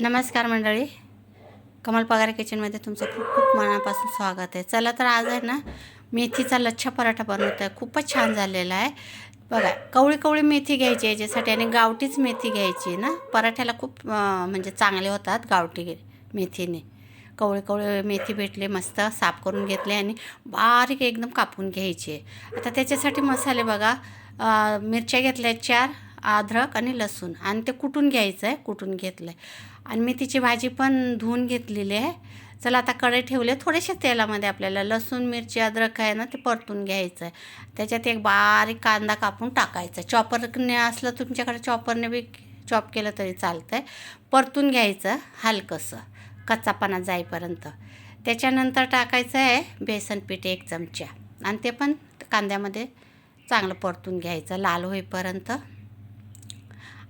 नमस्कार मंडळी. कमल पगारे किचनमध्ये तुमचं खूप खूप मनापासून स्वागत आहे. चला तर आज आहे ना मेथीचा लच्छा पराठा बनवत आहे खूपच छान झालेला आहे. बघा कवळी कवळी मेथी घ्यायची याच्यासाठी आणि गावठीच मेथी घ्यायची ना. पराठ्याला खूप म्हणजे चांगले होतात गावठी मेथीने. कवळी कवळी मेथी भेटली मस्त साफ करून घेतले आणि बारीक एकदम कापून घ्यायची आता त्याच्यासाठी मसाले बघा. मिरच्या घेतल्या चार. अद्रक आणि लसूण. आणि ते कुटून घ्यायचं आहे कुटून घेतलं आहे आणि मी तिची भाजी पण धुवून घेतलेली आहे. चला आता कढई ठेवले थोडेसे तेलामध्ये आपल्याला. लसूण मिरची अद्रक आहे ना ते परतून घ्यायचं आहे त्याच्यात एक बारीक कांदा कापून टाकायचा. चॉपरने असलं तुमच्याकडे चॉपरने बी चॉप केलं तरी चालतं आहे परतून घ्यायचं हलकंसं. कच्चापणा जाईपर्यंत. त्याच्यानंतर टाकायचं आहे बेसन पीठ एक चमचा. आणि ते पण कांद्यामध्ये चांगलं परतून घ्यायचं लाल होईपर्यंत.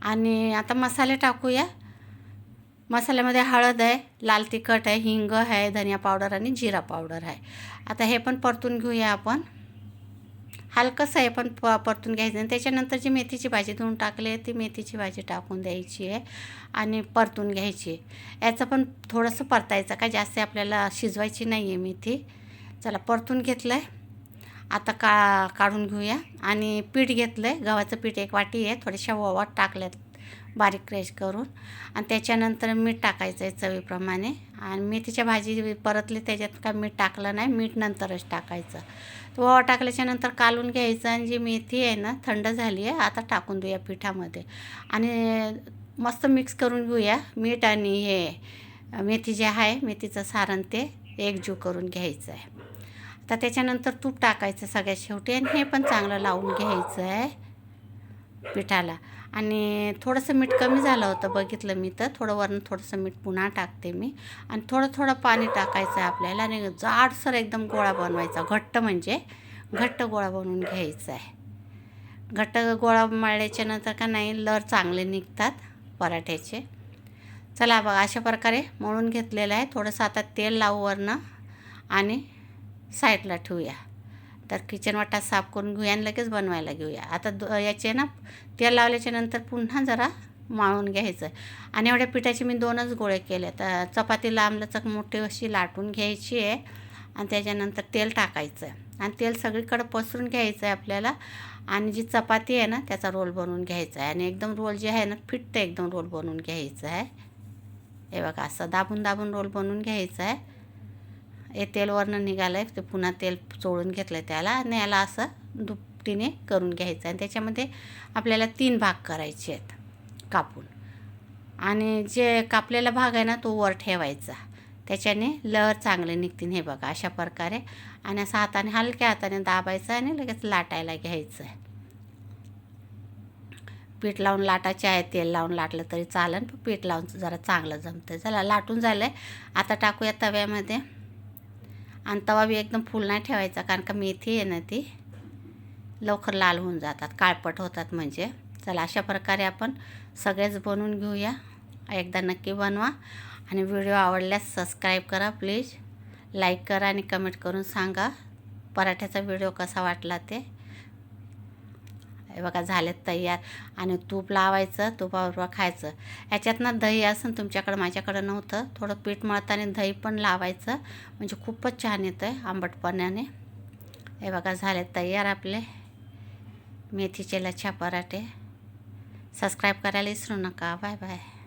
आणि आता मसाले टाकूया. मसाल्यामध्ये हळद आहे लाल तिखट आहे हिंग आहे धनिया पावडर आणि जिरा पावडर आहे. आता हे पण परतून घेऊया आपण. हलकंसं आहे पण प परतून घ्यायचं आणि त्याच्यानंतर जी मेथीची भाजी धुवून टाकली आहे ती मेथीची भाजी टाकून द्यायची आहे आणि परतून घ्यायची याचं पण थोडंसं परतायचं का? जास्त आपल्याला शिजवायची नाही आहे मेथी. चला परतून घेतलं आहे आता का काढून घेऊया. आणि पीठ घेतलं आहे गव्हाचं पीठ एक वाटी आहे. थोड्याशा ओवा टाकल्यात बारीक क्रश करून. आणि त्याच्यानंतर मीठ टाकायचं आहे चवीप्रमाणे. आणि मेथीच्या भाजी परतली त्याच्यात काय मीठ टाकलं नाही मीठ नंतरच टाकायचं. तर ओवा टाकल्याच्यानंतर कालून घ्यायचं. आणि जी मेथी आहे ना थंड झाली आहे आता टाकून देऊया पिठामध्ये. आणि मस्त मिक्स करून घेऊया. मीठ आणि हे मेथी जे आहे मेथीचं सारण ते एकजीव करून घ्यायचं आहे तर त्याच्यानंतर तूप टाकायचं सगळ्यात शेवटी आणि हे पण चांगलं लावून घ्यायचं आहे पिठाला. आणि थोडंसं मीठ कमी झालं होतं बघितलं मी तर. थोडं वरून थोडंसं मीठ पुन्हा टाकते मी. आणि थोडं थोडं पाणी टाकायचं आहे आपल्याला आणि जाडसर एकदम गोळा बनवायचा. घट्ट म्हणजे घट्ट गोळा बनवून घ्यायचा आहे. घट्ट गोळा मळल्याच्या नंतर का नाही लर चांगले निघतात पराठ्याचे. चला बघा अशा प्रकारे मळून घेतलेलं आहे. थोडंसं आता तेल लावू वरनं आणि साईडला ठेवूया. तर किचन वाटा साफ करून घेऊया आणि लगेच बनवायला घेऊया. आता द याचे ना तेल लावल्याच्या नंतर पुन्हा जरा माळून घ्यायचं आणि एवढ्या पिठाचे मी दोनच गोळे केले. तर चपाती लांबलचक मोठी अशी लाटून घ्यायची आहे. आणि त्याच्यानंतर तेल टाकायचं आहे. आणि तेल सगळीकडं पसरून घ्यायचं आहे आपल्याला. आणि जी चपाती आहे ना त्याचा रोल बनवून घ्यायचा आहे. आणि एकदम रोल जे आहे ना फिट्ट एकदम रोल बनवून घ्यायचं आहे. हे बघा असं दाबून दाबून रोल बनवून घ्यायचं आहे. हे तेलवरनं निघालं आहे ते पुन्हा तेल चोळून घेतलं आहे त्याला. आणि याला असं दुपटीने करून घ्यायचं. आणि त्याच्यामध्ये आपल्याला तीन भाग करायचे आहेत कापून. आणि जे कापलेला भाग आहे ना तो वर ठेवायचा. त्याच्याने लहर चांगले निघतील हे बघा अशा प्रकारे. आणि असं हाताने हलक्या हाताने दाबायचं आणि लगेच लाटायला घ्यायचं आहे पीठ लावून लाटायचे आहे तेल लावून लाटलं तरी चालेल. पण पीठ लावून जरा चांगलं जमतं चला लाटून झालं आहे आता टाकूया तव्यामध्ये. आणि तवा बी एकदम फुल नाही ठेवायचा कारण का मेथी आहे ना ती लवकर लाल होऊन जातात काळपट होतात म्हणजे. चला अशा प्रकारे आपण सगळेच बनवून घेऊया. एकदा नक्की बनवा. आणि व्हिडिओ आवडल्यास सबस्क्राईब करा प्लीज. लाईक करा आणि कमेंट करून सांगा. पराठ्याचा व्हिडिओ कसा वाटला ते. हे बघा झालेत तयार. आणि तूप लावायचं तुपाबरोबर खायचं. याच्यातनं दही असं तुमच्याकडं माझ्याकडं नव्हतं. थोडं पीठ मळताना दही पण लावायचं. म्हणजे खूपच छान येतं आहे आंबटपणाने. हे बघा झाले तयार आपले. मेथीचे लच्छा पराठे. सबस्क्राईब करायला विसरू नका. Bye bye